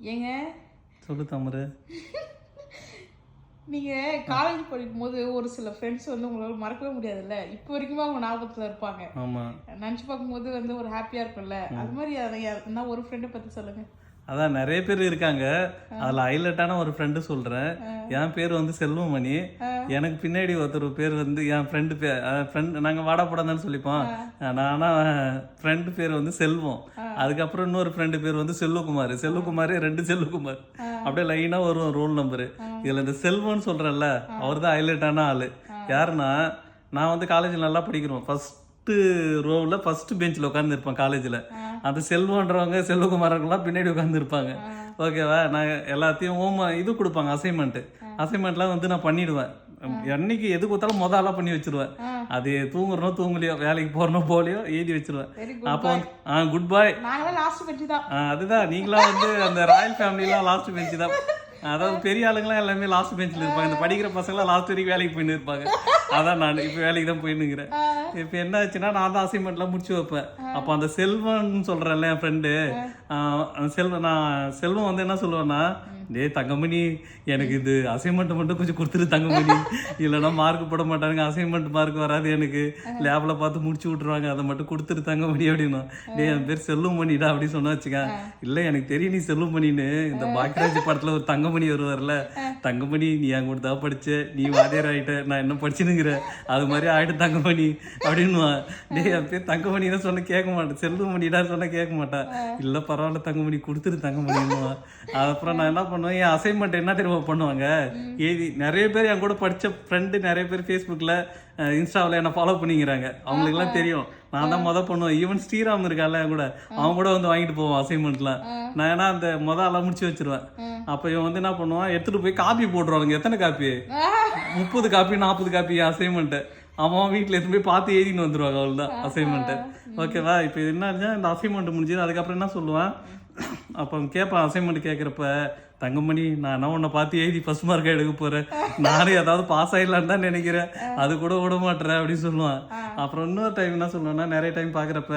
ஏங்க? சொல்லு தாமரை. நீங்க காலேஜ் படிக்கும் போது ஒரு சில ஃப்ரெண்ட்ஸ் வந்து உங்களால மறக்கவே முடியாதுல்ல? இப்போ வரைக்குமே அவங்க ஞாபகத்துல இருப்பாங்க. ஆமாம் நினச்சி பார்க்கும்போது வந்து ஒரு ஹாப்பியா இருக்கும்ல? அது மாதிரி அதை என்ன ஒரு ஃப்ரெண்டை பத்தி சொல்லுங்க. அதான் நிறைய பேர் இருக்காங்க. அதில் ஹைலைட்டான ஒரு ஃப்ரெண்டு சொல்கிறேன் என் பேர் வந்து செல்வமணி. எனக்கு பின்னாடி ஒருத்தர் பேர் வந்து என் ஃப்ரெண்டு பேர் ஃப்ரெண்ட் நாங்கள் வாடா போடாதான்னு சொல்லிப்போம். நானா ஃப்ரெண்டு பேர் வந்து செல்வம். அதுக்கப்புறம் இன்னொரு ஃப்ரெண்டு பேர் வந்து செல்வகுமார். செல்வகுமார் ரெண்டு செல்வகுமார். அப்படியே லைனாக வரும் ரோல் நம்பரு இதில் இந்த செல்வம்னு சொல்கிறேன்ல அவர் தான் ஹைலைட்டான ஆள். யாருன்னா நான் வந்து காலேஜில் நல்லா படிக்கிறோம். ஃபஸ்ட்டு ரோவில் ஃபஸ்ட்டு பெஞ்சில் உட்காந்துருப்பேன் காலேஜில் அந்த செல்வன்றவங்க செல்வகுமாரங்களாம் பின்னாடி உட்காந்துருப்பாங்க ஓகேவா? நான் எல்லாத்தையும் ஹோம் இது கொடுப்பாங்க அசைன்மெண்ட்டு அசைன்மெண்ட்லாம் வந்து நான் பண்ணிடுவேன். என்னைக்கு எது கொடுத்தாலும் மொதல் ஆளாக பண்ணி வச்சிருவேன். அது தூங்குறனோ தூங்கலையோ வேலைக்கு போறனோ போகலையோ எழுதி வச்சிருவேன். அப்போ வந்து ஆ குட் பாய் அதுதான். நீங்களாம் வந்து அந்த ராயல் ஃபேமிலிலாம் லாஸ்ட் பெஞ்சு தான். அதாவது பெரிய ஆளுங்களாம் எல்லாமே லாஸ்ட் பெஞ்சில் இருப்பாங்க. இந்த படிக்கிற பசங்களாம் லாஸ்ட் வரைக்கும் வேலைக்கு போயின்னு இருப்பாங்க. அதான் நான் இப்போ வேலைக்கு தான் போயின்னுக்கிறேன் இப்போ என்ன ஆச்சுன்னா நான் தான் அசைன்மெண்ட்லாம் முடிச்சு வைப்பேன். அப்போ அந்த செல்வன் சொல்கிறேன்ல என் ஃப்ரெண்டு செல்வம் நான் செல்வம் வந்து என்ன சொல்லுவேன்னா டேய் தங்கமணி எனக்கு இது அசைன்மெண்ட் மட்டும் கொஞ்சம் கொடுத்துரு தங்கமணி. இல்லைன்னா மார்க் போட மாட்டாங்க அசைன்மெண்ட் மார்க் வராது எனக்கு. லேபில் பார்த்து முடிச்சு விட்ருவாங்க அதை மட்டும் கொடுத்துரு தங்கமணி அப்படின்னா. டே என் பேர் செல்வமணிடா அப்படின்னு சொன்னா வச்சுக்க. இல்லை எனக்கு தெரியும் நீ செல்வமணின்னு. இந்த பாக்கியராஜ் படத்தில் ஒரு தங்கமணி வருவார்ல. தங்கமணி நீ என் கூட தான் படிச்ச. நீ வாத்தியார் ஆயிட்ட. நான் என்ன படிச்சுனுங்கிற அது மாதிரி ஆகிட்டு தங்கமணி. அப்படின்னு டே என் பேர் தங்கமணின்னு சொன்ன கேட்க மாட்டேன். செல்வமணிடா சொன்னால் கேட்க மாட்டேன் இல்லை பரவாயில்ல தங்கமணி கொடுத்துரு தங்கமணின்னுவான் அப்புறம் நான் என்ன பண்ணுவேன் என் அசைன்மெண்ட் என்ன தெரியுமா பண்ணுவாங்க? ஏதி நிறைய பேர் என் கூட படிச்ச ஃப்ரெண்டு நிறைய பேர் ஃபேஸ்புக்கில் இன்ஸ்டாவில் என்ன ஃபாலோ பண்ணிக்கிறாங்க. அவங்களுக்குலாம் தெரியும். நான் தான் மொதல் பண்ணுவேன். ஈவன் ஸ்ரீராம் இருக்கால கூட அவன் கூட வந்து வாங்கிட்டு போவான் அசைன்மெண்ட்லாம் நான் ஏன்னா அந்த மொதல் எல்லாம் முடிச்சு வச்சிருவேன். அப்போ இவன் வந்து என்ன பண்ணுவான் எடுத்துட்டு போய் காப்பி போட்டுருவாங்க எத்தனை காப்பி முப்பது காப்பி நாற்பது காப்பி அசைன்மெண்ட்டு அவன் வீட்டில் எடுத்து போய் பார்த்து எழுதின்னு வந்துருவாங்க அவள் தான் அசைன்மெண்ட்டு ஓகேவா இப்போ என்ன இந்த அசைன்மெண்ட் முடிஞ்சது அதுக்கப்புறம் என்ன சொல்லுவான்? அப்போ கேட்பான் அசைன்மெண்ட் கேட்குறப்ப தங்கமணி நான் என்ன உன்னை பார்த்து எழுதி ஃபர்ஸ்ட் மார்க் எடுக்க போகிறேன் நானும் ஏதாவது பாஸ் ஆகிடலான்னு தான் நினைக்கிறேன். அது கூட விட மாட்டேறேன் அப்படின்னு சொல்லுவான். அப்புறம் இன்னொரு டைம் என்ன சொல்லுவேன்னா நிறைய டைம் பார்க்குறப்ப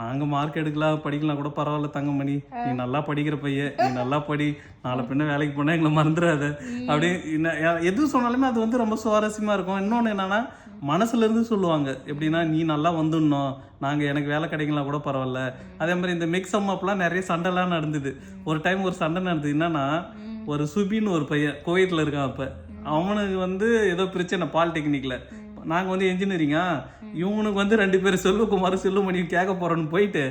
நாங்கள் மார்க் எடுக்கலாம் படிக்கலாம் கூட பரவாயில்ல தங்கமணி. நீ நல்லா படிக்கிற பையன் நீ நல்லா படி. நாளை பின்ன வேலைக்கு போனால் எங்களை மறந்துடாத. அப்படி என்ன எது சொன்னாலுமே அது வந்து ரொம்ப சுவாரஸ்யமாக இருக்கும். இன்னொன்று என்னன்னா மனசுலேருந்து சொல்லுவாங்க. எப்படின்னா நீ நல்லா வந்துடணும். நாங்கள் எனக்கு வேலை கிடைக்கலாம் கூட பரவாயில்ல. அதே மாதிரி இந்த மிக்ஸ் அம்மாப்லாம் நிறைய சண்டைலாம் நடந்தது. ஒரு டைம் ஒரு சண்டை நடந்தது. என்னன்னா ஒரு சுபின்னு ஒரு பையன் கோயிலில் இருக்கான் அப்போ. அவனுக்கு வந்து ஏதோ பிரச்சனை பாலிடெக்னிக்கில் நாங்கள் வந்து என்ஜினியரிங்கா இவனுக்கு வந்து ரெண்டு பேரும் செல்வகுமார் செல்வமணி கேட்க போறோன்னு போயிட்டு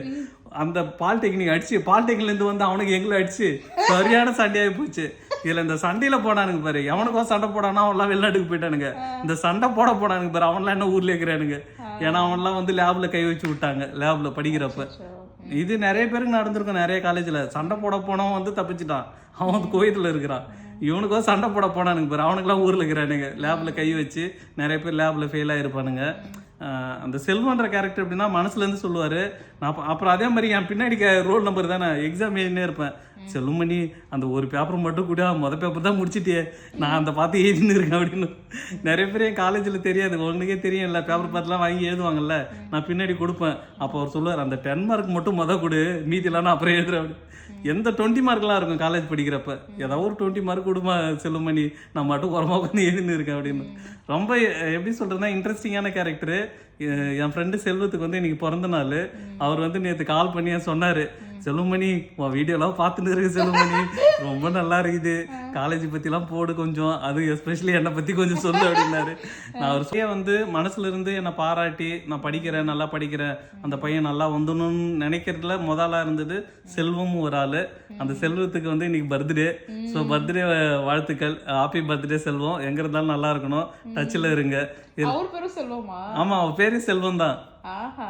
அந்த பாலிடெக்னிக் அடிச்சு பாலிடெக்னிக்லேருந்து வந்து அவனுக்கு எங்களை அடிச்சு சரியான சண்டையாகி போச்சு. இதில் இந்த சண்டையில் போனானுங்க பாரு. எவனுக்கும் சண்டை போடானா அவன்லாம் வெளிநாட்டுக்கு போயிட்டானுங்க. இந்த சண்டை போட போனானுங்க பாரு. அவன்லாம் என்ன ஊர்ல இருக்கிறானுங்க? ஏன்னா அவன்லாம் வந்து லேப்ல கை வச்சு விட்டாங்க லேப்ல படிக்கிறப்ப. இது நிறைய பேருக்கு நடந்திருக்கும் நிறைய காலேஜில் சண்டை போட போனவன் வந்து தப்பிச்சிட்டான். அவன் வந்து கோயத்தில் இருக்கிறான். இவனுக்கும் சண்டை போட போனானுங்க பாரு. அவனுக்குலாம் ஊரில் இருக்கிறானுங்க. லேபில் கை வச்சு நிறைய பேர் லேபில் ஃபெயில் ஆகிருப்பானுங்க அந்த செல்வன்ற கேரக்டர் எப்படின்னா மனசுலேருந்து சொல்லுவார். நான் அப்புறம் அதே மாதிரி என் பின்னாடி ரோல் நம்பர் தானே எக்ஸாம் எழுதினே இருப்பேன். செல்லுமணி அந்த ஒரு பேப்பர் மட்டும் கூட மொதல் பேப்பர் தான் முடிச்சிட்டே நான் அந்த பார்த்து எழுதின்னு இருக்கேன் அப்படின்னு. நிறைய பேர் என் காலேஜில் தெரியாது. உங்களுக்கே இல்லை பேப்பர் பார்த்துலாம் வாங்கி எழுதுவாங்கல்ல. நான் பின்னாடி கொடுப்பேன். அப்போ அவர் சொல்லுவார் அந்த டென் மார்க் மட்டும் மொதல் கொடு மீதிலாம் நான் அப்புறம் எழுதுறேன் அப்படி எந்த டுவெண்ட்டி மார்க்லாம் இருக்கும் காலேஜ் படிக்கிறப்ப? ஏதாவது ஒரு டுவெண்ட்டி மார்க் கொடுமா செல்லுமணி நான் மட்டும் உரமா உட்காந்து எழுதின்னு இருக்கேன் அப்படின்னு. ரொம்ப எப்படி சொல்றதுன்னா இன்ட்ரெஸ்டிங்கான கேரக்டரு என் ஃப்ரெண்டு செல்வத்துக்கு வந்து இன்னைக்கு பிறந்த நாள். அவர் வந்து நேற்று கால் பண்ணி சொன்னாரு செல்வமணி உன் வீடியோலாம் பார்த்துட்டு இருக்கு செல்வமணி ரொம்ப நல்லா இருக்குது. காலேஜ் பற்றிலாம் போடு கொஞ்சம். அது எஸ்பெஷலி என்னை பற்றி கொஞ்சம் சொல்லு அப்படின்னாரு. நான் அவர் சொல்லியே வந்து மனசுல இருந்து என்னை பாராட்டி நான் படிக்கிறேன் நல்லா படிக்கிறேன். அந்த பையன் நல்லா வந்துடணும்னு நினைக்கிறதுல முதலா இருந்தது செல்வமும் ஒரு ஆள். அந்த செல்வத்துக்கு வந்து இன்னைக்கு பர்த்டே ஸோ பர்த்டே வாழ்த்துக்கள். Happy birthday Selvam. எங்க இருந்தாலும் நல்லா இருக்கணும். டச்சில் இருங்க. அவர் பேரும் சொல்லுவோமா ஆமா அவ பேரு செல்வம் தான் ஆஹா